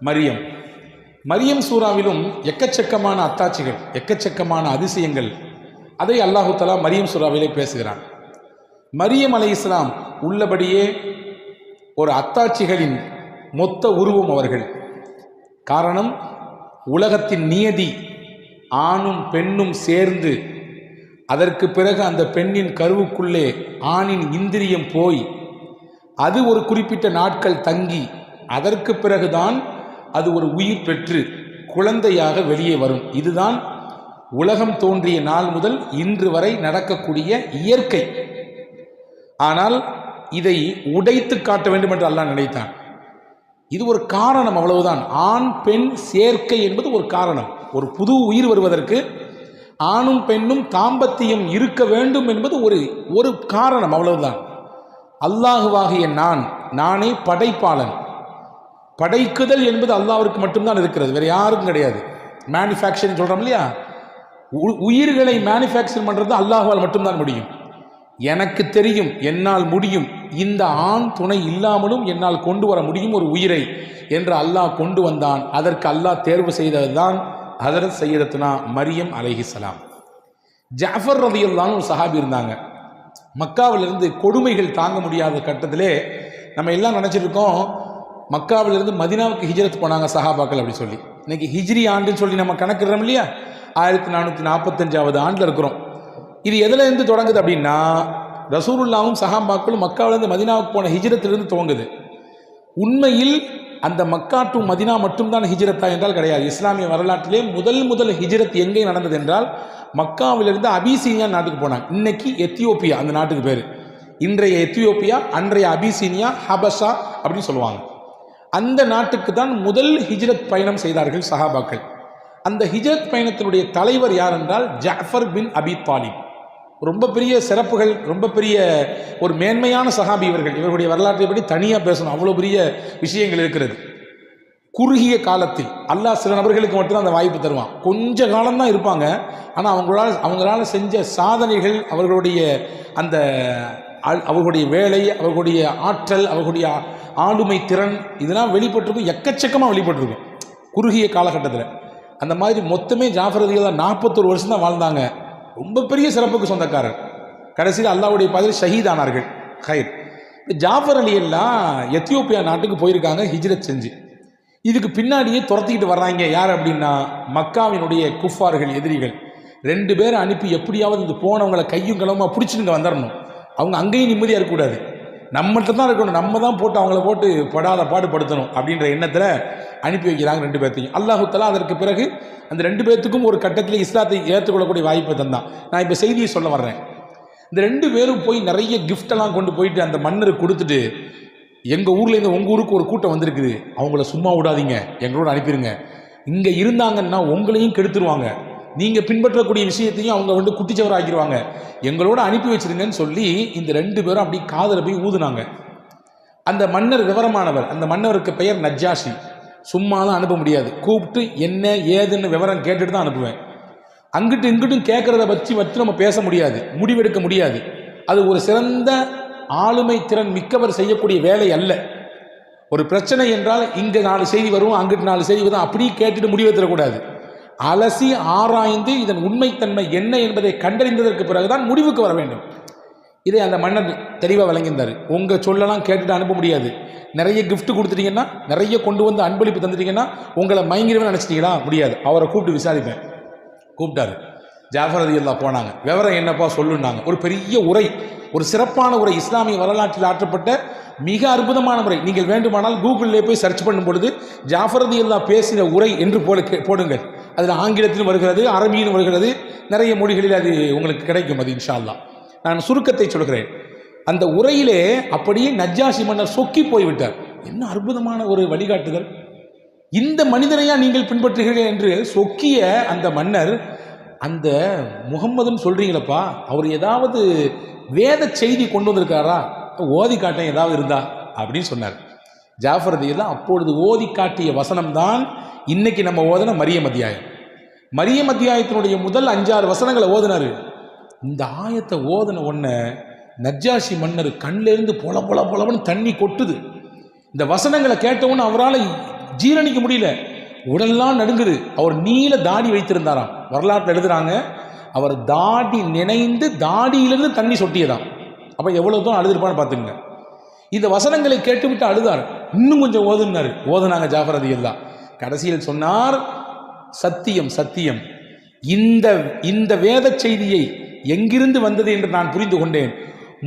மரியம். மரியம் சூறாவிலும் எக்கச்சக்கமான அத்தாட்சிகள் எக்கச்சக்கமான அதிசயங்கள். அதை அல்லாஹு தலா மரியம் சூறாவிலே பேசுகிறான். மரியம் அலை இஸ்லாம் உள்ளபடியே ஒரு அத்தாட்சிகளின் மொத்த உருவம் அவர்கள். காரணம் உலகத்தின் நியதி ஆணும் பெண்ணும் சேர்ந்து அதற்கு பிறகு அந்த பெண்ணின் கருவுக்குள்ளே ஆணின் இந்திரியம் போய் அது ஒரு குறிப்பிட்ட நாட்கள் தங்கி அதற்கு பிறகுதான் அது ஒரு உயிர் பெற்று குழந்தையாக வெளியே வரும். இதுதான் உலகம் தோன்றிய நாள் முதல் இன்று வரை நடக்கக்கூடிய இயற்கை. ஆனால் இதை உடைத்து காட்ட வேண்டும் என்று அல்லாஹ் நினைத்தான். இது ஒரு காரணம் அவ்வளவுதான். ஆண் பெண் சேர்க்கை என்பது ஒரு காரணம். ஒரு புது உயிர் வருவதற்கு ஆணும் பெண்ணும் தாம்பத்தியம் இருக்க வேண்டும் என்பது ஒரு ஒரு காரணம் அவ்வளவுதான். அல்லாஹுவாகிய நான் நானே படைப்பாளன். படைக்குதல் என்பது அல்லாவிற்கு மட்டும்தான் இருக்கிறது. வேறு யாருக்கும் கிடையாது. மேனுஃபேக்சரிங் சொல்கிறோம் இல்லையா? உ- உயிர்களை மேனுஃபேக்சர் பண்ணுறது அல்லாஹால் மட்டும்தான் முடியும். எனக்கு தெரியும் என்னால் முடியும். இந்த ஆண் துணை இல்லாமலும் என்னால் கொண்டு வர முடியும் ஒரு உயிரை என்று அல்லாஹ் கொண்டு வந்தான். அதற்கு அல்லாஹ் தேர்வு செய்தது தான் ஹதரத் சையதத்துனா மரியம் அலைஹிஸ்ஸலாம் ஜாஃபர் ரதியுல்லான்னு ஒரு சஹாபி இருந்தாங்க. மக்காவிலிருந்து கொடுமைகள் தாங்க முடியாத கட்டத்திலே நம்ம எல்லாம் நினச்சிருக்கோம் மக்காவிலிருந்து மதினாவுக்கு ஹிஜ்ரத் போனாங்க சஹாபாக்கள் அப்படி சொல்லி. இன்னைக்கு ஹிஜ்ரி ஆண்டுன்னு சொல்லி நம்ம கணக்கிடுறோம் இல்லையா? ஆயிரத்தி நானூற்றி நாற்பத்தஞ்சாவது ஆண்டில் இருக்கிறோம். இது எதுலேருந்து தொடங்குது அப்படின்னா ரசூருல்லாவும் சஹாபாக்களும் மக்காவிலேருந்து மதினாவுக்கு போன ஹிஜ்ரத்திலிருந்து துவங்குது. உண்மையில் அந்த மக்கா டு மதினா மட்டும்தான் ஹிஜ்ரத்தா என்றால் கிடையாது. இஸ்லாமிய வரலாற்றிலே முதல் முதல் ஹிஜ்ரத் எங்கே நடந்தது என்றால் மக்காவிலிருந்து அபிசீனியா நாட்டுக்கு போனாங்க. இன்னைக்கு எத்தியோப்பியா அந்த நாட்டுக்கு பேர். இன்றைய எத்தியோப்பியா அன்றைய அபிசீனியா ஹபஷா அப்படின்னு சொல்லுவாங்க. அந்த நாட்டுக்கு தான் முதல் ஹிஜ்ரத் பயணம் செய்தார்கள் சஹாபாக்கள். அந்த ஹிஜ்ரத் பயணத்தினுடைய தலைவர் யார் என்றால் ஜாஃபர் பின் அபி தாலிப். ரொம்ப பெரிய சிறப்புகள் ரொம்ப பெரிய ஒரு மேன்மையான சஹாபி இவர்கள். இவர்களுடைய வரலாற்றை பற்றி தனியாக பேசணும். அவ்வளோ பெரிய விஷயங்கள் இருக்கிறது. குறுகிய காலத்தில் அல்லாஹ் சில நபர்களுக்கு மட்டும்தான் அந்த வாய்ப்பு தருவான். கொஞ்ச காலம்தான் இருப்பாங்க. ஆனால் அவங்களால் அவங்களால் செஞ்ச சாதனைகள் அவர்களுடைய அந்த அவர்களுடைய வேலை அவர்களுடைய ஆற்றல் அவர்களுடைய ஆளுமை திறன் இதெல்லாம் வெளிப்பட்டிருக்கும் எக்கச்சக்கமாக வெளிப்பட்டிருக்கும். குறுகிய காலகட்டத்தில். அந்த மாதிரி மொத்தமே ஜாஃபரதிகள் நாற்பத்தொரு வருஷம் தான் வாழ்ந்தாங்க. ரொம்ப பெரிய சிறப்புக்கு சொந்தக்காரர். கடைசியில் அல்லாஹ்வுடைய பதில் ஷஹீதானார்கள் ஹைர். ஜாஃபர் அலி எல்லாம் எத்தியோப்பியா நாட்டுக்கு போயிருக்காங்க ஹிஜ்ரத் செஞ்சு. இதுக்கு பின்னாடியே துரத்திக்கிட்டு வர்றாங்க யார் அப்படின்னா மக்காவினுடைய குஃபார்கள் எதிரிகள். ரெண்டு பேரை அனுப்பி எப்படியாவது இந்த போனவங்களை கையும் களவுமா பிடிச்சிட்டு வந்துடணும் அவங்க அங்கேயும் நிம்மதியாக இருக்கக்கூடாது நம்மகிட்ட தான் இருக்கணும். நம்ம தான் போட்டு அவங்கள போட்டு படாத பாடுபடுத்தணும் அப்படின்ற எண்ணத்தில் அனுப்பி வைக்கிறாங்க ரெண்டு பேர்த்தையும். அல்லாஹுத்தலா அதற்கு பிறகு அந்த ரெண்டு பேர்த்துக்கும் ஒரு கட்டத்தில் இஸ்லாத்தை ஏற்றுக்கொள்ளக்கூடிய வாய்ப்பை தந்தான். நான் இப்போ செய்தியை சொல்ல வர்றேன். இந்த ரெண்டு பேரும் போய் நிறைய கிஃப்டெல்லாம் கொண்டு போயிட்டு அந்த மன்னருக்கு கொடுத்துட்டு எங்கள் ஊர்லேருந்து உங்கள் ஊருக்கு ஒரு கூட்டம் வந்திருக்குது. அவங்கள சும்மா விடாதீங்க. எங்களோட அனுப்பிடுங்க இங்கே இருந்தாங்கன்னா உங்களையும் கெடுத்துருவாங்க. நீங்கள் பின்பற்றக்கூடிய விஷயத்தையும் அவங்க வந்து குட்டிச்சவர் ஆக்கிடுவாங்க எங்களோட அனுப்பி வச்சிருங்கன்னு சொல்லி இந்த ரெண்டு பேரும் அப்படி காதில் போய் ஊதுனாங்க. அந்த மன்னர் விவரமானவர் அந்த மன்னருக்கு பெயர் நஜ்ஜாஷி. சும்மாலாம் அனுப்ப முடியாது. கூப்பிட்டு என்ன ஏதுன்னு விவரம் கேட்டுட்டு தான் அனுப்புவேன். அங்கிட்டு இங்கிட்டும் கேட்குறத வச்சு வச்சு நம்ம பேச முடியாது. முடிவெடுக்க முடியாது. அது ஒரு சிறந்த ஆளுமை திறன் மிக்கவர் செய்யக்கூடிய வேலை அல்ல. ஒரு பிரச்சனை என்றால் இங்கே நாலு செய்தி வரும் அங்கிட்டு நாலு செய்தி வரும். அப்படியே கேட்டுட்டு முடிவெடுத்துடக்கூடாது அலசி ஆராய்ந்து இதன் உண்மைத்தன்மை என்ன என்பதை கண்டறிந்ததற்கு பிறகுதான் முடிவுக்கு வர வேண்டும். இதை அந்த மன்னர் தெளிவாக விளங்கியிருந்தார். உங்கள் சொல்லலாம் கேட்டுட்டு அனுப்ப முடியாது. நிறைய கிஃப்ட் கொடுத்துட்டீங்கன்னா நிறைய கொண்டு வந்து அன்பளிப்பு தந்துட்டீங்கன்னா உங்களை மயங்கிருவே நினச்சிட்டீங்களா? முடியாது. அவரை கூப்பிட்டு விசாரிப்பேன். கூப்பிட்டாரு. ஜாஃபர் அலி அல்லா போனாங்க விவரம் என்னப்பா சொல்லுன்னாங்க. ஒரு பெரிய உரை ஒரு சிறப்பான உரை இஸ்லாமிய வரலாற்றில் ஆற்றப்பட்ட மிக அற்புதமான முறை நீங்கள் வேண்டுமானால் கூகுளிலே போய் சர்ச் பண்ணும் பொழுது ஜாஃபர் அலி அல்லா பேசின உரை என்று போல கே- போடுங்கள். அதில் ஆங்கிலத்திலும் வருகிறது அரபியிலும் வருகிறது. நிறைய மொழிகளில் அது உங்களுக்கு கிடைக்கும் அது இன்ஷால்லா நான் சுருக்கத்தை சொல்கிறேன். அந்த உரையிலே அப்படியே நஜ்ஜாசி மன்னர் சொக்கி போய்விட்டார். என்ன அற்புதமான ஒரு வழிகாட்டுதல். இந்த மனிதனையா நீங்கள் பின்பற்றுகிறீர்கள் என்று சொக்கிய அந்த மன்னர் அந்த முகம்மதுன்னு சொல்கிறீங்களப்பா அவர் ஏதாவது வேத செய்தி கொண்டு வந்திருக்காரா? ஓதி காட்டேன் ஏதாவது இருந்தா? அப்படின்னு சொன்னார். ஜாஃபர் தான் அப்பொழுது ஓதி காட்டிய வசனம்தான் இன்னைக்கு நம்ம ஓதன மரியம் அத்தியாயம். மரியம் அத்தியாயத்தினுடைய முதல் அஞ்சாறு வசனங்களை ஓதினாரு. இந்த ஆயத்தை ஓதன உடனே நஜ்ஜாஷி மன்னர் கண்ணிலிருந்து பொல பொல பொலவன்னு தண்ணி கொட்டுது. இந்த வசனங்களை கேட்டவுடனே அவரால் ஜீரணிக்க முடியல. உடல்லாம் நடுங்குது. அவர் நீல தாடி வைத்திருந்தாராம். வரலாற்றில் எழுதுறாங்க. அவர் தாடி நினைந்து தாடியிலிருந்து தண்ணி சொட்டியதாம். அப்போ எவ்வளோ தூரம் அழுதுருப்பான்னு பார்த்துங்க இந்த வசனங்களை கேட்டுவிட்டு அழுதார். இன்னும் கொஞ்சம் ஓதுனாரு ஓதுனாங்க ஜாஃபர் அது எல்லாம் கடைசியில் சொன்னார் சத்தியம் சத்தியம். இந்த இந்த வேத செய்தியை எங்கிருந்து வந்தது என்று நான் புரிந்து கொண்டேன்.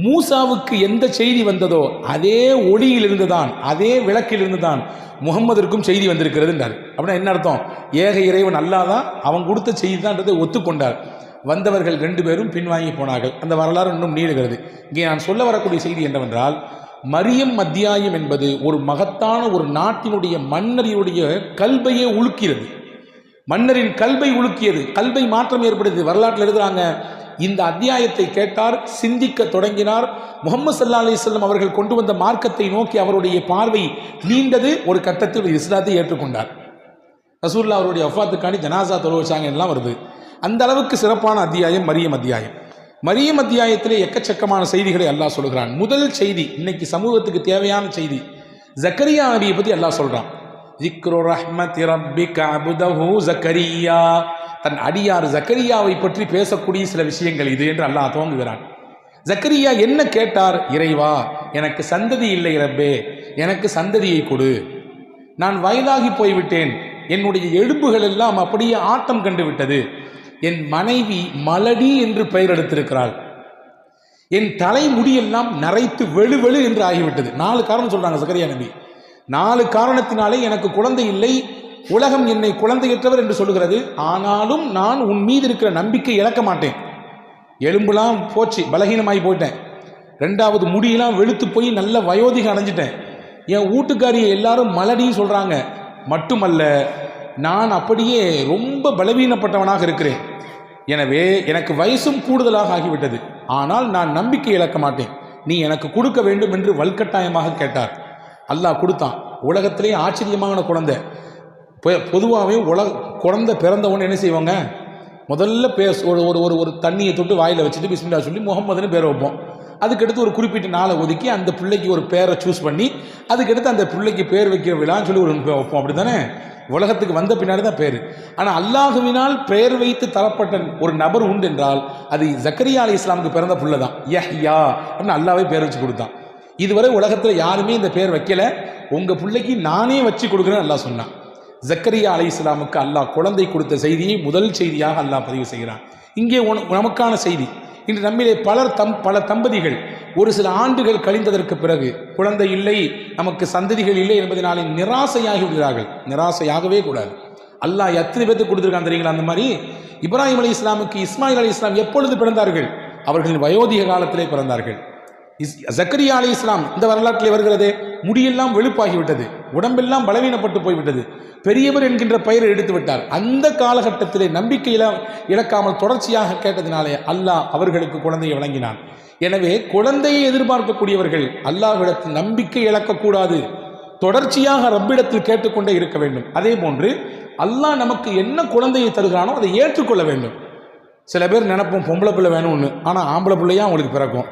மூசாவுக்கு எந்த செய்தி வந்ததோ அதே ஒளியிலிருந்து தான் அதே விளக்கிலிருந்து தான் முகம்மதிற்கும் செய்தி வந்திருக்கிறது அப்படின்னா என்ன அர்த்தம்? ஏக இறைவன் அல்லாதான் அவன் கொடுத்த செய்தி தான்ன்றதை ஒத்துக்கொண்டார். வந்தவர்கள் ரெண்டு பேரும் பின்வாங்கி போனார்கள். அந்த வரலாறு இன்னும் நீடுகிறது. இங்கே நான் சொல்ல வரக்கூடிய செய்தி என்னவென்றால் மரியம் அத்தியாயம் என்பது ஒரு மகத்தான ஒரு நாட்டினுடைய மன்னரினுடைய கல்வையே உழுக்கிறது. மன்னரின் கல்வை உலுக்கியது கல்வை மாற்றம் ஏற்படுது வரலாற்றில் எழுதுறாங்க. இந்த அத்தியாயத்தை கேட்டார் சிந்திக்க தொடங்கினார். முகமது சல்லா செல்லம் அவர்கள் கொண்டு வந்த மார்க்கத்தை நோக்கி அவருடைய பார்வை நீண்டது. ஒரு கட்டத்தில் இஸ்லாத்தை ஏற்றுக்கொண்டார். ரசூல்லா அவருடைய அஃபாத்துக்காண்டி ஜனாசா தொழு வச்சாங்க எல்லாம் வருது. அந்த அளவுக்கு சிறப்பான அத்தியாயம் மரியம் அத்தியாயம். மரியம் அத்தியாயத்திலே எக்கச்சக்கமான செய்திகளை அல்லாஹ் சொல்கிறான். முதல் செய்தி இன்னைக்கு சமூகத்துக்கு தேவையான செய்தி ஜக்கரியா நபியை பற்றி அல்லாஹ் சொல்கிறான் ஜிக்ரு ரஹ்மத் ரப்பிக் அபுதஹு ஜக்கரியா. தன் அடியார் ஜக்கரியாவை பற்றி பேசக்கூடிய சில விஷயங்கள் இது என்று அல்லாஹ் துவங்குகிறான். ஜக்கரியா என்ன கேட்டார்? இறைவா எனக்கு சந்ததி இல்லை ரப்பே எனக்கு சந்ததியை கொடு. நான் வயதாகி போய்விட்டேன். என்னுடைய எலும்புகள் எல்லாம் அப்படியே ஆட்டம் கண்டு விட்டது. என் மனைவி மலடி என்று பெயர் எடுத்திருக்கிறாள். என் தலைமுடியெல்லாம் நரைத்து வெளு வெளு என்று ஆகிவிட்டது. நாலு காரணம் சொல்றாங்க சக்கரியா நபி. நாலு காரணத்தினாலே எனக்கு குழந்தை இல்லை. உலகம் என்னை குழந்தையற்றவர் என்று சொல்லுகிறது. ஆனாலும் நான் உன் மீது இருக்கிற நம்பிக்கை இழக்க மாட்டேன். எலும்புலாம் போச்சு பலகீனமாகி போயிட்டேன். ரெண்டாவது முடியெல்லாம் வெளுத்து போய் நல்ல வயோதிகம் அடைஞ்சிட்டேன். என் வீட்டுக்காரியை எல்லாரும் மலடின்னு சொல்கிறாங்க மட்டுமல்ல நான் அப்படியே ரொம்ப பலவீனப்பட்டவனாக இருக்கிறேன். எனவே எனக்கு வயசும் கூடுதலாக ஆகிவிட்டது. ஆனால் நான் நம்பிக்கை இழக்க மாட்டேன். நீ எனக்கு கொடுக்க வேண்டும் என்று வல்கட்டாயமாக கேட்டார். அல்லாஹ் கொடுத்தான். உலகத்திலே ஆச்சரியமான குழந்தை. பொதுவாகவே உலக குழந்தை பிறந்தவொன்னு என்ன செய்வாங்க? முதல்ல பேச ஒரு ஒரு ஒரு ஒரு தண்ணியை தொட்டு வாயில் வச்சுட்டு பிஸ்மில்லா சொல்லி முகம்மதுன்னு பேர் வைப்போம். அதுக்கடுத்து ஒரு குறிப்பிட்ட நாளை ஒதுக்கி அந்த பிள்ளைக்கு ஒரு பேரை சூஸ் பண்ணி அதுக்கடுத்து அந்த பிள்ளைக்கு பேர் வைக்கிற விழான்னு சொல்லி ஒரு வைப்போம். அப்படி தானே உலகத்துக்கு வந்த பின்னாடி தான் பேர். ஆனால் அல்லாஹுவினால் பெயர் வைத்து தரப்பட்ட ஒரு நபர் உண்டு என்றால் அது ஜக்கரியா அலி இஸ்லாமுக்கு பிறந்த புள்ள தான். யஹ்யா அப்படின்னு அல்லாவே பேர் வச்சு கொடுத்தான். இதுவரை உலகத்தில் யாருமே இந்த பேர் வைக்கல. உங்கள் பிள்ளைக்கு நானே வச்சு கொடுக்குறேன்னு அல்லாஹ் சொன்னான். ஜக்கரியா அலி இஸ்லாமுக்கு அல்லாஹ் குழந்தை கொடுத்த செய்தியை முதல் செய்தியாக அல்லாஹ் பதிவு செய்கிறான். இங்கே உன- நமக்கான செய்தி. இன்று நம்மிலே பலர் தம் பல தம்பதிகள் ஒரு சில ஆண்டுகள் கழிந்ததற்கு பிறகு குழந்தை இல்லை நமக்கு சந்ததிகள் இல்லை என்பதனாலே நிராசையாகி விடுகிறார்கள் நிராசையாகவே கூடாது. அல்லாஹ் எத்தனை பேர்த்து கொடுத்துருக்கான் தெரியுங்களா? அந்த மாதிரி இப்ராஹிம் அலி இஸ்லாமுக்கு இஸ்மாயில் அலி இஸ்லாம் எப்பொழுது பிறந்தார்கள்? அவர்களின் வயோதிக காலத்திலே பிறந்தார்கள். இஸ் ஜக்கரியா அலி இஸ்லாம் இந்த வரலாற்றில் வருகிறது. முடியெல்லாம் வெளுப்பாகிவிட்டது. உடம்பெல்லாம் பலவீனப்பட்டு போய்விட்டது. பெரியவர் என்கின்ற பெயரை எடுத்து விட்டார் அந்த காலகட்டத்திலே நம்பிக்கையில இழக்காமல் தொடர்ச்சியாக கேட்டதினாலே அல்லாஹ் அவர்களுக்கு குழந்தையை வழங்கினான். எனவே குழந்தையை எதிர்பார்க்கக்கூடியவர்கள் அல்லாஹ்விடத்தில் நம்பிக்கை இழக்கக்கூடாது. தொடர்ச்சியாக ரப்பிடத்தில் கேட்டுக்கொண்டே இருக்க வேண்டும். அதே போன்று அல்லாஹ் நமக்கு என்ன குழந்தையை தருகிறானோ அதை ஏற்றுக்கொள்ள வேண்டும். சில பேர் நினைப்போம் பொம்பளை பிள்ளை வேணும்னு. ஆனால் ஆம்பளை பிள்ளையா அவங்களுக்கு பிறக்கும்.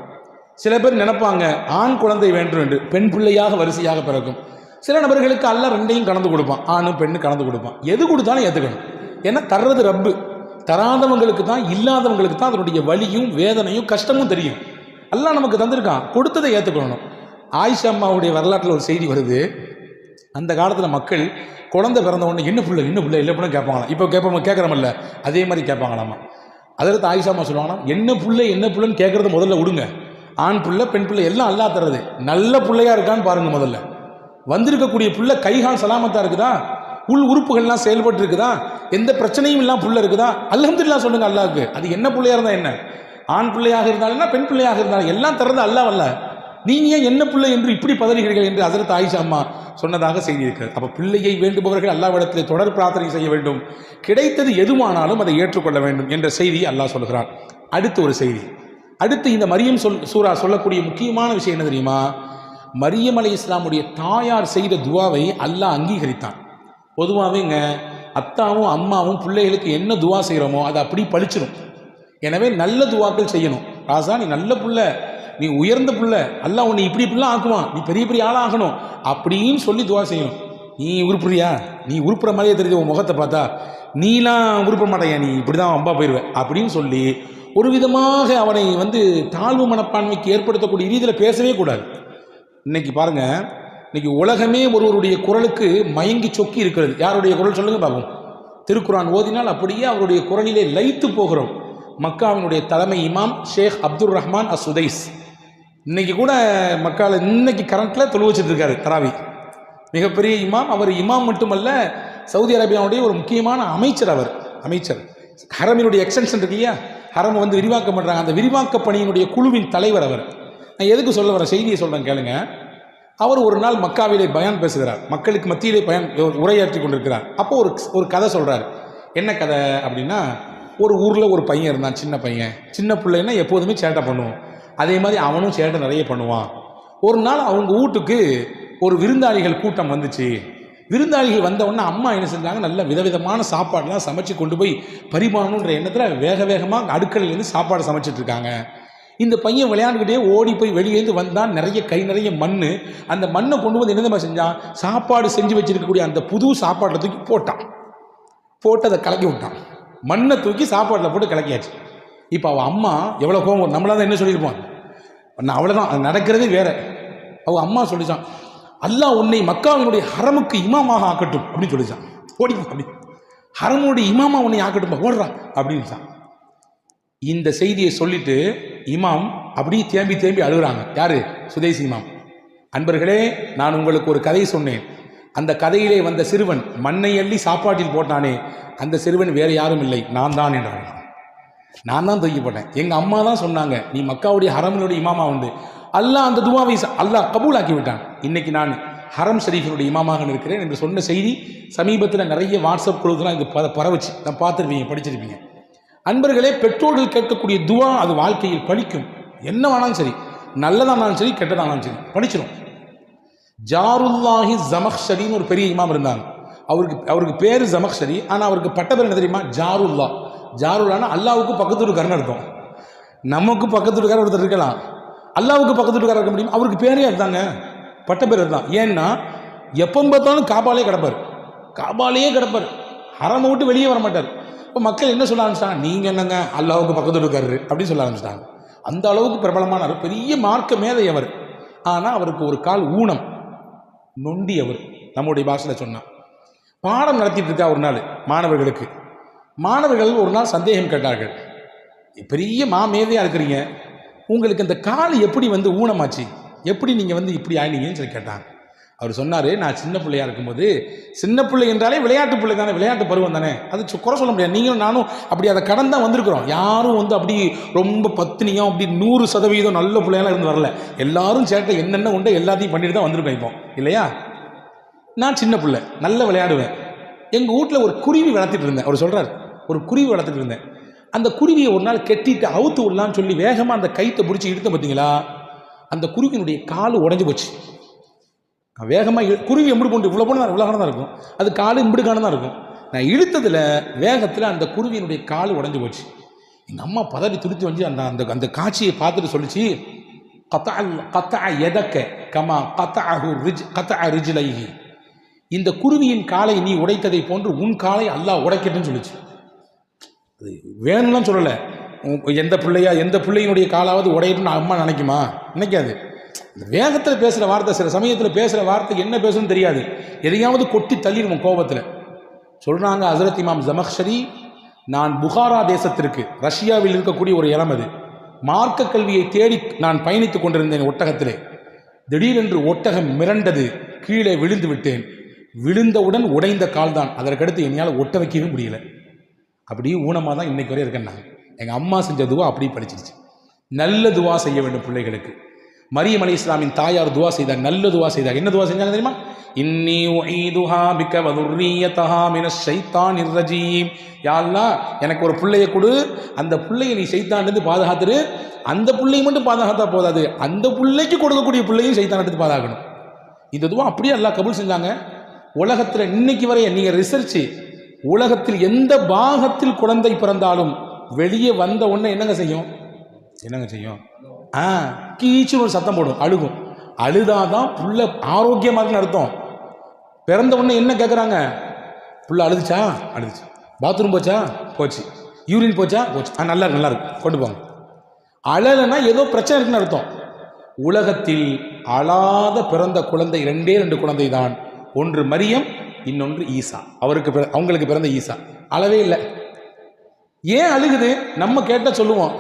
சில பேர் நினைப்பாங்க ஆண் குழந்தை வேண்டும் என்று. பெண் பிள்ளையாக வரிசையாக பிறக்கும். சில நபர்களுக்கு அல்ல ரெண்டையும் கலந்து கொடுப்பான். ஆணும் பெண்ணு கலந்து கொடுப்பான். எது கொடுத்தாலும் ஏற்றுக்கணும் ஏன்னா தர்றது ரப்பு. தராதவங்களுக்கு தான் இல்லாதவங்களுக்கு தான் அதனுடைய வலியும் வேதனையும் கஷ்டமும் தெரியும். அல்லாஹ் நமக்கு தந்திருக்கான். கொடுத்ததை ஏற்றுக்கணும் ஆயிஷா அம்மாவுடைய வரலாற்றில் ஒரு செய்தி வருது. அந்த காலத்தில் மக்கள் குழந்தை பிறந்த உடனே என்ன பிள்ளை என்ன பிள்ளை? இல்லை பிள்ளை கேட்பாங்களாம். இப்போ கேட்பாங்க கேட்குறோமில்ல அதே மாதிரி கேட்பாங்களாமா. அதில் ஆயிஷா அம்மா சொல்லுவாங்கன்னா என்ன பிள்ளை என்ன பிள்ளைன்னு கேட்குறது முதல்ல விடுங்க. ஆண் பிள்ளை பெண் பிள்ளை எல்லாம் அல்லா தர்றது. நல்ல பிள்ளையா இருக்கான்னு பாருங்கள் முதல்ல. வந்திருக்கக்கூடிய புள்ள கைகால் சலாமத்தாக இருக்குதா? உள் உறுப்புகள்லாம் செயல்பட்டு இருக்குதா? எந்த பிரச்சனையும் இல்லாமல் புள்ள இருக்குதா? அல்ஹம்துலில்லாஹ் சொல்லுங்க அல்லாவுக்கு அது என்ன பிள்ளையாக இருந்தால் என்ன? ஆண் பிள்ளையாக இருந்தாலும் என்ன, பெண் பிள்ளையாக இருந்தாலும் எல்லாம் தர்றது அல்லாஹ் வல்ல நீங்க ஏன் என்ன பிள்ளை என்று இப்படி பதறுகிறீர்கள் என்று அதற்கு ஆயிஷா அம்மா சொன்னதாக செய்தி இருக்கிறது. அப்ப பிள்ளையை வேண்டுபவர்கள் அல்லாவிடத்தில் தொடர் பிரார்த்தனை செய்ய வேண்டும். கிடைத்தது எதுவானாலும் அதை ஏற்றுக்கொள்ள வேண்டும் என்ற செய்தி அல்லாஹ் சொல்கிறான். அடுத்து ஒரு செய்தி. அடுத்து இந்த மரியம் சொல் சூரா சொல்லக்கூடிய முக்கியமான விஷயம் என்ன தெரியுமா? மரியம் அலி இஸ்லாமுடைய தாயார் செய்த துவாவை அல்லாஹ் அங்கீகரித்தான். பொதுவாகவேங்க அத்தாவும் அம்மாவும் பிள்ளைகளுக்கு என்ன துவா செய்கிறோமோ அதை அப்படி பழிச்சிடும் எனவே நல்ல துவாக்கள் செய்யணும். ராசா நீ நல்ல புள்ள. நீ உயர்ந்த புள்ள. அல்ல உன்னை இப்படி இப்படிலாம் ஆக்குவான். நீ பெரிய பெரிய ஆளாகணும். அப்படின்னு சொல்லி துவா செய்யணும். நீ உருப்புறியா நீ உருப்புற மாதிரியே தெரியுது உன் முகத்தை பார்த்தா. நீலாம் உருப்ப மாட்டேயா நீ? இப்படி தான் அம்பா போயிடுவ அப்படின்னு சொல்லி ஒரு விதமாக அவனை வந்து தாழ்வு மனப்பான்மைக்கு ஏற்படுத்தக்கூடிய ரீதியில் பேசவே கூடாது. இன்னைக்கு பாருங்க. இன்னைக்கு உலகமே ஒருவருடைய குரலுக்கு மயங்கி சொக்கி இருக்கிறது. யாருடைய குரல் சொல்லுங்க பார்ப்போம் திருக்குறான் ஓதினால் அப்படியே அவருடைய குரலிலே லைத்து போகிறோம். மக்காவினுடைய தலைமை இமாம் ஷேக் அப்துல் ரஹ்மான் அசுதைஸ். இன்னைக்கு கூட மக்கால இன்னைக்கு கரண்ட்ல தொழு வச்சுட்டு இருக்காரு தராவி. மிகப்பெரிய இமாம். அவர் இமாம் மட்டுமல்ல சவுதி அரேபியாவுடைய ஒரு முக்கியமான அமைச்சர் அவர். அமைச்சர். ஹரமினுடைய எக்ஸ்டென்ஷன் இருக்கு இல்லையா? ஹரம் வந்து விரிவாக்கம் பண்ணுறாங்க அந்த விரிவாக்க பணியினுடைய குழுவின் தலைவர் அவர். நான் எதுக்கு சொல்ல வர செய்தியை சொல்கிறேன் கேளுங்க. அவர் ஒரு நாள் மக்காவிலே பயன் பேசுகிறார். மக்களுக்கு மத்தியிலே பயன் உரையாற்றி கொண்டிருக்கிறார். அப்போ ஒரு ஒரு கதை சொல்கிறார் என்ன கதை அப்படின்னா ஒரு ஊரில் ஒரு பையன் இருந்தான் சின்ன பையன். சின்ன பிள்ளைன்னா எப்போதுமே சேட்டை பண்ணுவோம் அதே மாதிரி அவனும் சேட்டை நிறைய பண்ணுவான். ஒரு நாள் அவங்க வீட்டுக்கு ஒரு விருந்தாளிகள் கூட்டம் வந்துச்சு. விருந்தாளிகள் வந்தவொடனே அம்மா என்ன செஞ்சாங்க? நல்ல விதவிதமான சாப்பாடுலாம் சமைச்சு கொண்டு போய் பரிமாறணுன்ற எண்ணத்தில் வேக வேகமாக அடுக்கலையிலேருந்து சாப்பாடு சமைச்சிட்டு இருக்காங்க. இந்த பையன் விளையாண்டுக்கிட்டே ஓடி போய் வெளியேந்து வந்தான். நிறைய கை நிறைய மண் அந்த மண்ணை கொண்டு வந்து என்ன செஞ்சான்? சாப்பாடு செஞ்சு வச்சுருக்கக்கூடிய அந்த புது சாப்பாட்டில் தூக்கி போட்டான். போட்டு அதை கலக்கி விட்டான். மண்ணை தூக்கி சாப்பாட்டில் போட்டு கிளக்கியாச்சு. இப்போ அவள் அம்மா எவ்வளோ கோவம் நம்மளாக நம்மளால தான் என்ன சொல்லியிருப்போம் நான் அவ்வளோதான் அது நடக்கிறதே வேற. அவள் அம்மா சொல்லிச்சான் அல்லாஹ் உன்னை மக்காவினுடைய ஹரமுக்கு இமாமாக ஆக்கட்டும் அப்படின்னு சொல்லிச்சான். ஓடி அப்படி. ஹரமுடைய இமாமா உன்னை ஆக்கட்டும் ஓடுறா அப்படின்னு இந்த செய்தியை சொல்லிட்டு இமாம் அப்படியே தேம்பி தேம்பி அழுகுறாங்க. யாரு? சுதேசி இமாம். அன்பர்களே நான் உங்களுக்கு ஒரு கதை சொன்னேன். அந்த கதையிலே வந்த சிறுவன் மண்ணை அள்ளி சாப்பாட்டில் போட்டானே அந்த சிறுவன் வேற யாரும் இல்லை நான் தான் என்றான் நான் தான் தூக்கி போட்டேன். அம்மா தான் சொன்னாங்க நீ மக்காவுடைய ஹரமனுடைய இமாமா உண்டு. அல்லாஹ் அந்த துவாவை அல்லாஹ் கபூலாக்கி விட்டான் இன்னைக்கு நான் ஹரம் ஷரீஃபினுடைய இமாமாக இருக்கிறேன் என்று சொன்ன செய்தி சமீபத்தில் நிறைய வாட்ஸ்அப் குழுக்கெல்லாம் இது ப நான் பார்த்துருப்பீங்க படிச்சிருப்பீங்க. அன்பர்களே பெற்றோர்கள் கேட்கக்கூடிய துவா அது வாழ்க்கையில் படிக்கும் என்ன வேணாலும் சரி நல்லதானாலும் சரி கெட்டதானாலும் சரி படிச்சிடும் ஜாருல்லாஹி ஜமக்ஷரின்னு ஒரு பெரிய இமாம் இருந்தாங்க. அவருக்கு அவருக்கு பேர் ஜமக்ஷரி ஆனால் அவருக்கு பட்ட பேர் என்ன தெரியுமா? ஜாருல்லா ஜாருல்லான்னா அல்லாவுக்கு பக்கத்து வீட்டுக்காரன்னு அர்த்தம். நமக்கு பக்கத்து வீட்டுக்காரர் ஒருத்தர் இருக்கலாம். அல்லாவுக்கு பக்கத்து வீட்டுக்காரர் இருக்க முடியும்? அவருக்கு பேரே இருந்தாங்க பட்ட பேர் அதுதான். ஏன்னா எப்போ பார்த்தாலும் காபாலே கிடப்பார். காபாலேயே கிடப்பார். அறமை விட்டு வெளியே வர மாட்டார். இப்போ மக்கள் என்ன சொல்ல ஆரம்பிச்சிட்டாங்க? நீங்கள் என்னங்க? அல்லாவுக்கு பக்கத்து இருக்காரு அப்படின்னு சொல்ல ஆரம்பிச்சிட்டாங்க. அந்த அளவுக்கு பிரபலமானார். பெரிய மார்க்க மேதை அவர். ஆனால் அவருக்கு ஒரு கால் ஊனம். நொண்டி அவர் நம்முடைய பாஷையில் சொன்னான் பாடம் நடத்திட்டு இருக்கா ஒரு நாள் மாணவர்களுக்கு. மாணவர்கள் ஒரு நாள் சந்தேகம் கேட்டார்கள். பெரிய மாமேதையாக இருக்கிறீங்க. உங்களுக்கு இந்த கால் எப்படி வந்து ஊனமாச்சு? எப்படி நீங்கள் வந்து இப்படி ஆயினீங்கன்னு சொல்லி கேட்டாங்க. அவர் சொன்னார் நான் சின்ன பிள்ளையா இருக்கும்போது சின்ன பிள்ளை என்றாலே விளையாட்டு பிள்ளை தானே விளையாட்டு பருவம் தானே. அது குறை சொல்ல முடியாது. நீங்களும் நானும் அப்படி அதை கடன் தான் வந்திருக்கிறோம். யாரும் வந்து அப்படி ரொம்ப பத்தினியும் அப்படி நூறு சதவீதம் நல்ல பிள்ளையெல்லாம் இருந்து வரல. எல்லாரும் சேட்டை என்னென்ன உண்டோ எல்லாத்தையும் பண்ணிட்டு தான் வந்திருக்கோம் இப்போ. இல்லையா? நான் சின்ன பிள்ளை நல்ல விளையாடுவேன். எங்கள் வீட்டில் ஒரு குருவி வளர்த்துட்டு இருந்தேன். அவர் சொல்கிறார் ஒரு குருவி வளர்த்துட்டு இருந்தேன். அந்த குருவியை ஒரு நாள் கெட்டிட்டு அவுத்து விடலான்னு சொல்லி வேகமாக அந்த கைத்தை பிடிச்சி இழுத்த பார்த்தீங்களா அந்த குருவியினுடைய கால் உடஞ்சி போச்சு. வேகமாக குருவி எம்பிடு போட்டு இவ்வளோ போன இவ்வளோ தான் இருக்கும். அது கால் இம்பிடுக்கான தான் இருக்கும். நான் இழுத்ததில் வேகத்தில் அந்த குருவியினுடைய கால் உடஞ்சி போச்சு. எங்கள் அம்மா பதறி துடித்து வந்து அந்த அந்த அந்த காட்சியை பார்த்துட்டு சொல்லிச்சு கத்தா கத்தா எதக்க? கமா கத்தாஹு ரிஜ் கத்தா ரிஜிலைஹி. இந்த குருவியின் காலை நீ உடைத்ததை போன்று உன் காலை அல்லாஹ் உடைக்கட்டுன்னு சொல்லிச்சு. அது வேணும்லாம் சொல்லலை. எந்த பிள்ளையா எந்த பிள்ளையினுடைய காலாவது உடையட்டும்னு அம்மா நினைக்குமா? நினைக்காது. வேகத்தில் பேசுகிற வார்த்தை சில சமயத்தில் பேசுகிற வார்த்தை என்ன பேசணும்னு தெரியாது. எதையாவது கொட்டி தள்ளிடுவோம் கோபத்தில். சொல்கிறாங்க ஹசரத் இமாம் ஜமக்ஷரி நான் புகாரா தேசத்திற்கு ரஷ்யாவில் இருக்கக்கூடிய ஒரு இடம் அது. மார்க்க கல்வியை தேடி நான் பயணித்துக் கொண்டிருந்தேன் ஒட்டகத்திலே. திடீரென்று ஒட்டகம் மிரண்டது கீழே விழுந்து விட்டேன். விழுந்தவுடன் உடைந்த கால்தான். அதற்கடுத்து என்னால் ஒட்ட வைக்கவே முடியல. அப்படியே ஊனமாக தான் இன்றைக்கு வரை இருக்கேன் நான் எங்கள் அம்மா செஞ்ச துவா அப்படியே படிச்சிருச்சு நல்ல துவா செய்ய வேண்டும் பிள்ளைகளுக்கு. மரியம் அலி இஸ்லாமின் தாயார் துவா செய்தார் நல்ல துவா செய்தார். என்ன துவா செஞ்சாங்க தெரியுமா? இன்னி உஈதுஹா பிக்க வதுர்ரியதஹா மினஷ் ஷைத்தானிர் ரஜீம். யா எனக்கு ஒரு பிள்ளைய கொடு. அந்த பிள்ளையை நீ செய்தான் பாதுகாத்துரு. அந்த பிள்ளையை மட்டும் பாதுகாத்தா போதாது. அந்த பிள்ளைக்கு கொடுக்கக்கூடிய பிள்ளையும் சைத்தானிட்டு பாதுகாக்கணும். இந்த துவா அப்படியே எல்லாம் கபூல் செஞ்சாங்க. உலகத்தில் இன்னைக்கு வரை நீங்கள் ரிசர்ச் உலகத்தில் எந்த பாகத்தில் குழந்தை பிறந்தாலும் வெளியே வந்த உடனே என்னங்க செய்யும்? என்னங்க செய்யும்? ஆ. கீச்சு ஒரு சத்தம் போடும். அழுகும். அழுதாதான் புள்ள ஆரோக்கியமாக இருக்குன்னு அர்த்தம். பிறந்த உடனே என்ன கேட்குறாங்க புள்ள அழுதுச்சா? அழுதுச்சு. பாத்ரூம் போச்சா? போச்சு. யூரின் போச்சா? போச்சு. ஆ நல்லா நல்லா இருக்கு. கொண்டு போங்க. அழலைன்னா ஏதோ பிரச்சனை இருக்குன்னு அர்த்தம். உலகத்தில் அழாத பிறந்த குழந்தை ரெண்டே ரெண்டு குழந்தை தான் ஒன்று மரியம் இன்னொன்று ஈசா. அவருக்கு பிற- அவங்களுக்கு பிறந்த ஈசா. அளவே இல்லை. ஏன் அழுகுது? நம்ம கேட்டால் சொல்லுவோம்.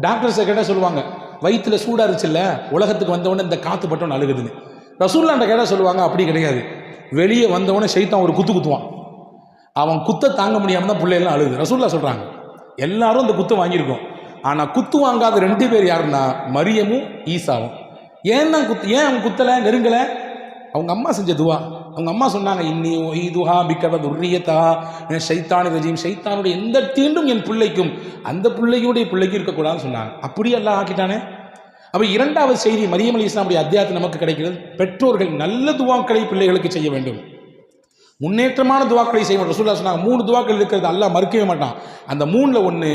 டாக்டர்ஸை கேட்டால் சொல்லுவாங்க. வயிற்றுல சூடாக இருந்துச்சுல்ல உலகத்துக்கு வந்தவொடனே இந்த காற்று பட்டவன் அழுகுதுன்னு. ரசூல்லாண்ட கேட்டால் சொல்லுவாங்க அப்படி கிடையாது. வெளியே வந்தவொடனே சைத்தான் ஒரு குத்து குத்துவான். அவன் குத்த தாங்க முடியாமல் தான் பிள்ளைகள்லாம் அழுகுது. ரசூல்லா சொல்கிறாங்க எல்லாரும் அந்த குத்து வாங்கியிருக்கோம். ஆனால் குத்து வாங்காத ரெண்டு பேர் யாருன்னா மரியமும் ஈசாவும். ஏன் தான் குத்து ஏன் அவன் குத்தலை நெருங்கலை? அவங்க அம்மா செஞ்ச துவா. அவங்க அம்மா சொன்னாங்க இன்னி ஒய்துஹா பிக்கவ துர்ரியதா சைத்தானு ரஜீம் ஷைத்தானுடைய எந்த தீண்டும் என் பிள்ளைக்கும் அந்த பிள்ளையுடைய பிள்ளைக்கும் இருக்கக்கூடாதுன்னு சொன்னாங்க. அப்படியே எல்லாம் ஆக்கிட்டானே. அப்போ இரண்டாவது செய்தி மரியம் அலி இஸ்லாமுடைய அத்தியாயத்தில் நமக்கு கிடைக்கிறது பெற்றோர்கள் நல்ல துவாக்களை பிள்ளைகளுக்கு செய்ய வேண்டும். முன்னேற்றமான துவாக்களை செய்ய ரசூல்லா சொன்னாங்க மூணு துவாக்கள் இருக்கிறது அல்லாஹ் மறுக்கவே மாட்டான். அந்த மூணில் ஒன்று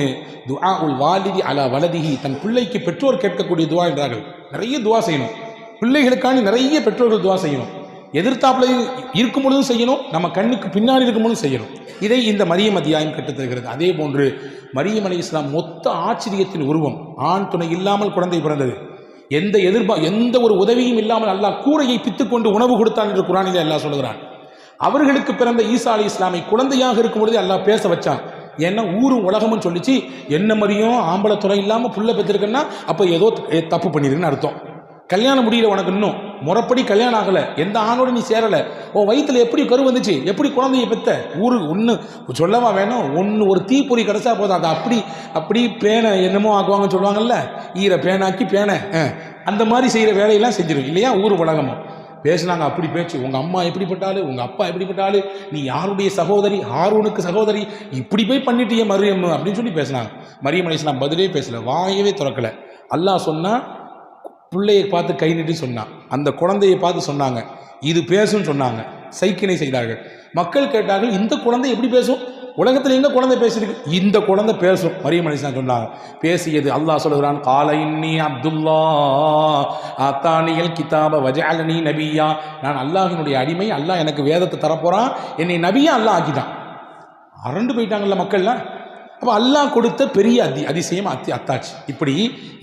துஆ உல் வாலிதி அலா வலதிஹி தன் பிள்ளைக்கு பெற்றோர் கேட்கக்கூடிய துவா என்றார்கள். நிறைய துவா செய்யணும். பிள்ளைகளுக்காண்டி நிறைய பெற்றோர்கள் துவா செய்யணும். எதிர்த்தாப்புல இருக்கும் பொழுதும் செய்யணும் நம்ம கண்ணுக்கு பின்னாடி இருக்கும் பொழுதும் செய்யணும். இதை இந்த மரியம் அத்தியாயம் கட்டுத்தருகிறது அதே போன்று மரியம் அலி இஸ்லாம் மொத்த ஆச்சரியத்தின் உருவம். ஆண் துணை இல்லாமல் குழந்தை பிறந்தது. எந்த எதிர்பா எந்த ஒரு உதவியும் இல்லாமல் அல்லாஹ் கூரையை பித்துக்கொண்டு உணவு கொடுத்தான் என்று குரானிலே அல்லாஹ் சொல்கிறான் அவர்களுக்கு பிறந்த ஈசா அலி இஸ்லாமை குழந்தையாக இருக்கும் பொழுது அல்லாஹ் பேச வச்சான். ஏன்னா ஊரும் உலகமும் சொல்லிச்சு என்ன மாதிரியும் ஆம்பளை துறை இல்லாமல் புள்ள பெற்றிருக்குன்னா அப்போ ஏதோ தப்பு பண்ணிருக்குன்னு அர்த்தம். கல்யாணம் முடியல உனக்கு இன்னும். முறைப்படி கல்யாணம் ஆகலை. எந்த ஆணோட நீ சேரலை? உன் வயிற்றுல எப்படி கரு வந்துச்சு? எப்படி குழந்தைய பெத்த? ஊருக்கு ஒன்று சொல்லவா வேணும்? ஒன்று ஒரு தீப்பொறி கிடச்சா போதும். அதை அப்படி அப்படி பேனை என்னமோ ஆக்குவாங்கன்னு சொல்லுவாங்கல்ல? ஈர பேனாக்கி பேனை. அந்த மாதிரி செய்கிற வேலையெல்லாம் செஞ்சிடும் இல்லையா? ஊர் உலகமும். பேசுனாங்க அப்படி பேச்சு. உங்கள் அம்மா எப்படிப்பட்டாலு உங்கள் அப்பா எப்படிப்பட்டாலு நீ யாருடைய சகோதரி? ஆர்வனுக்கு சகோதரி? இப்படி போய் பண்ணிட்டியே மரியம் அப்படின்னு சொல்லி பேசுனாங்க. மரியம் அலிஸ்லாம் பதிலே பேசலை. வாயவே திறக்கல. அல்லாஹ் சொன்னால் பிள்ளையை பார்த்து கை நீட்டி சொன்னான். அந்த குழந்தையை பார்த்து சொன்னாங்க. இது பேசும்னு சொன்னாங்க. சைக்கினை செய்தார்கள். மக்கள் கேட்டார்கள் இந்த குழந்தை எப்படி பேசும்? உலகத்தில் எங்கே குழந்தை பேசியிருக்கு? இந்த குழந்தை பேசும். மரியம் அலிஸ்லாம் சொன்னாங்க. பேசியது அல்லாஹ் சொல்லுகிறான் காலை இன்னி அப்துல்லா அத்தானியல் கிதாப வஜாலனி நபியா. நான் அல்லாஹினுடைய அடிமை அல்லாஹ் எனக்கு வேதத்தை தரப்போகிறான் என்னை நபியா அல்லாஹ் ஆக்கிட்டான். அரண்டு போயிட்டாங்கல்ல மக்கள்லாம்? அப்போ அல்லாஹ் கொடுத்த பெரிய அதி அதிசயம் அத்தி அத்தாட்சி. இப்படி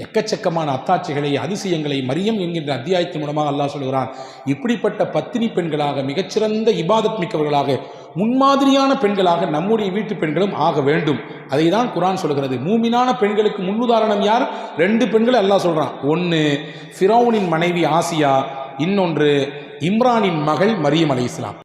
எக்கச்சக்கமான அத்தாட்சிகளை அதிசயங்களை மரியம் என்கின்ற அத்தியாயத்தின் மூலமாக அல்லாஹ் சொல்கிறான். இப்படிப்பட்ட பத்தினி பெண்களாக மிகச்சிறந்த இபாதத் மிக்கவர்களாக முன்மாதிரியான பெண்களாக நம்முடைய வீட்டு பெண்களும் ஆக வேண்டும். அதை தான் குரான் சொல்கிறது. மூமினான பெண்களுக்கு முன்னுதாரணம் யார்? ரெண்டு பெண்கள் அல்லாஹ் சொல்கிறான் ஒன்று ஃபிரௌனின் மனைவி ஆசியா இன்னொன்று இம்ரானின் மகள் மரியம் அலி இஸ்லாம்